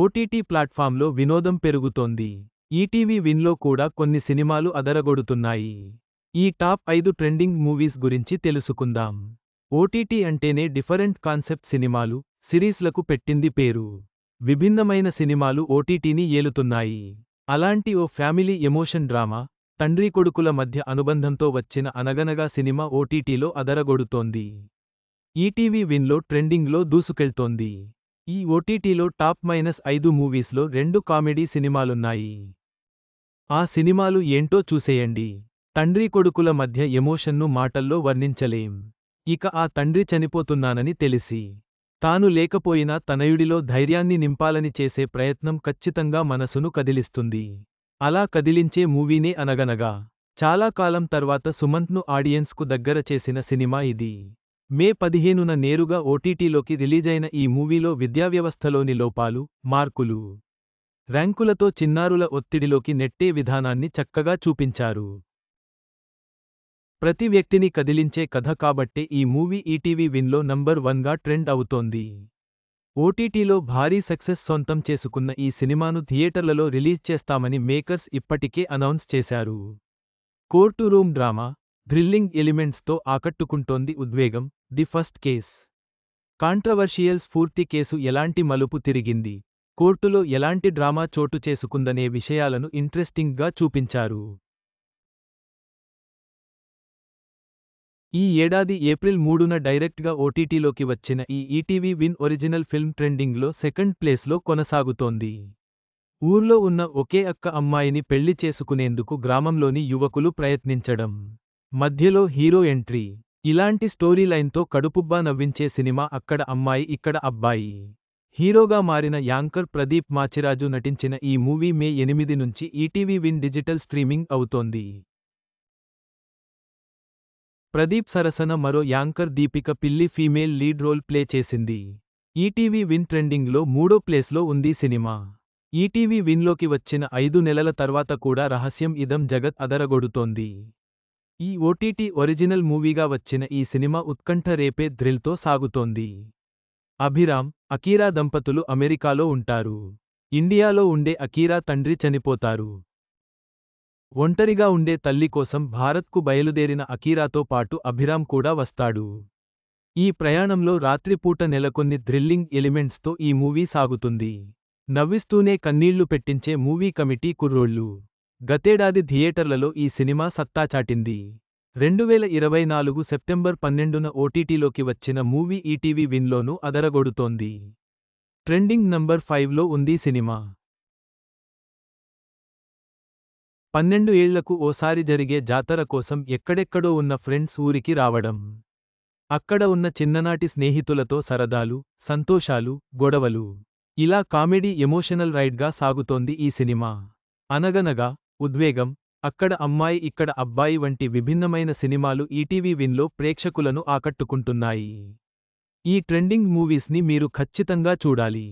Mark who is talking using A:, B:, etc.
A: OTT ప్లాట్ఫామ్లో వినోదం పెరుగుతోంది. ఈటీవీ విన్లో కూడా కొన్ని సినిమాలు అదరగొడుతున్నాయి. ఈ టాప్ ఐదు ట్రెండింగ్ మూవీస్ గురించి తెలుసుకుందాం. ఓటీటీ అంటేనే డిఫరెంట్ కాన్సెప్ట్ సినిమాలు సిరీస్లకు పెట్టింది పేరు. విభిన్నమైన సినిమాలు ఓటీటీని ఏలుతున్నాయి. అలాంటి ఓ ఫ్యామిలీ ఎమోషన్ డ్రామా తండ్రి కొడుకుల మధ్య అనుబంధంతో వచ్చిన అనగనగా సినిమా ఓటీటీలో అదరగొడుతోంది. ఈటీవీ విన్లో ట్రెండింగ్లో దూసుకెళ్తోంది. ఈ ఓటీటీలో టాప్ మైనస్ ఐదు మూవీస్లో రెండు కామెడీ సినిమాలున్నాయి. ఆ సినిమాలు ఏంటో చూసేయండి. తండ్రి కొడుకుల మధ్య ఎమోషన్ను మాటల్లో వర్ణించలేం. ఇక ఆ తండ్రి చనిపోతున్నానని తెలిసి తాను లేకపోయినా తనయుడిలో ధైర్యాన్ని నింపాలని చేసే ప్రయత్నం ఖచ్చితంగా మనసును కదిలిస్తుంది. అలా కదిలించే మూవీనే అనగనగా చాలా కాలం తర్వాత సుమంత్ను ఆడియన్స్కు దగ్గర చేసిన సినిమా ఇది. మే పదిహేనున నేరుగా ఓటీటీలోకి రిలీజైన ఈ మూవీలో విద్యావ్యవస్థలోని లోపాలు మార్కులు ర్యాంకులతో చిన్నారుల ఒత్తిడిలోకి నెట్టే విధానాన్ని చక్కగా చూపించారు. ప్రతి వ్యక్తిని కదిలించే కథ కాబట్టే ఈ మూవీ ఈటీవీ విన్లో నంబర్ వన్గా ట్రెండ్ అవుతోంది. ఓటీటీలో భారీ సక్సెస్ సొంతం చేసుకున్న ఈ సినిమాను థియేటర్లలో రిలీజ్ చేస్తామని మేకర్స్ ఇప్పటికే అనౌన్స్ చేశారు. కోర్టు రూమ్ డ్రామా థ్రిల్లింగ్ ఎలిమెంట్స్తో ఆకట్టుకుంటోంది ఉద్వేగం the first case. Controversial Spoorthi case ఎలాంటి మలుపు తిరిగింది? కోర్టులో ఎలాంటి డ్రామా చోటు చేసుకుందనే విషయాలను ఇంట్రెస్టింగ్గా చూపించారు. ఈ ఏడాది ఏప్రిల్ మూడున డైరెక్ట్గా ఓటీటీలోకి వచ్చిన ఈ ఈటీవీ విన్ ఒరిజినల్ ఫిల్మ్ ట్రెండింగ్లో సెకండ్ ప్లేస్లో కొనసాగుతోంది. ఊర్లో ఉన్న ఒకే అక్క అమ్మాయిని పెళ్ళి చేసుకునేందుకు గ్రామంలోని యువకులు ప్రయత్నించడం. మధ్యలో హీరో ఎంట్రీ. ఇలాంటి స్టోరీ లైన్తో కడుపుబ్బా నవ్వించే సినిమా అక్కడ అమ్మాయి ఇక్కడ అబ్బాయి. హీరోగా మారిన యాంకర్ ప్రదీప్ మాచిరాజు నటించిన ఈ మూవీ మే ఎనిమిది నుంచి ఈటీవీ విన్ డిజిటల్ స్ట్రీమింగ్ అవుతోంది. ప్రదీప్ సరసన మరో anchor Deepika Pilli female lead role play చేసింది. ఈటీవీ విన్ ట్రెండింగ్లో మూడో ప్లేస్లో ఉంది సినిమా. ఈటీవీ విన్లోకి వచ్చిన ఐదు నెలల తర్వాత కూడా రహస్యం ఇదం జగత్ అదరగొడుతోంది. ఈ ఓటీటీ ఒరిజినల్ మూవీగా వచ్చిన ఈ సినిమా ఉత్కంఠ రేపే థ్రిల్తో సాగుతోంది. అభిరామ్ అకీరా దంపతులు అమెరికాలో ఉంటారు. ఇండియాలో ఉండే అకీరా తండ్రి చనిపోతారు. ఒంటరిగా ఉండే తల్లి కోసం భారత్కు బయలుదేరిన అకీరాతో పాటు అభిరామ్ కూడా వస్తాడు. ఈ ప్రయాణంలో రాత్రిపూట నెలకొన్ని థ్రిల్లింగ్ ఎలిమెంట్స్తో ఈ మూవీ సాగుతుంది. నవ్విస్తూనే కన్నీళ్ళు పెట్టించే మూవీ కమిటీ కుర్రోళ్ళు. గతేడాది థియేటర్లలో ఈ సినిమా సత్తా చాటింది. రెండువేల ఇరవై నాలుగు సెప్టెంబర్ పన్నెండున ఓటీటీలోకి వచ్చిన మూవీ ఈటీవీ విన్లోనూ అదరగొడుతోంది. ట్రెండింగ్ నంబర్ ఫైవ్లో ఉంది సినిమా. పన్నెండు ఏళ్ళకు ఓసారి జరిగే జాతర కోసం ఎక్కడెక్కడో ఉన్న ఫ్రెండ్స్ ఊరికి రావడం. అక్కడ ఉన్న చిన్ననాటి స్నేహితులతో సరదాలు సంతోషాలు గొడవలు. ఇలా కామెడీ ఎమోషనల్ రైడ్గా సాగుతోంది ఈ సినిమా. అనగనగా ఉద్వేగం అక్కడ అమ్మాయి ఇక్కడ అబ్బాయి వంటి విభిన్నమైన సినిమాలు ఈటీవీ విన్లో ప్రేక్షకులను ఆకట్టుకుంటున్నాయి. ఈ ట్రెండింగ్ మూవీస్ని మీరు ఖచ్చితంగా చూడాలి.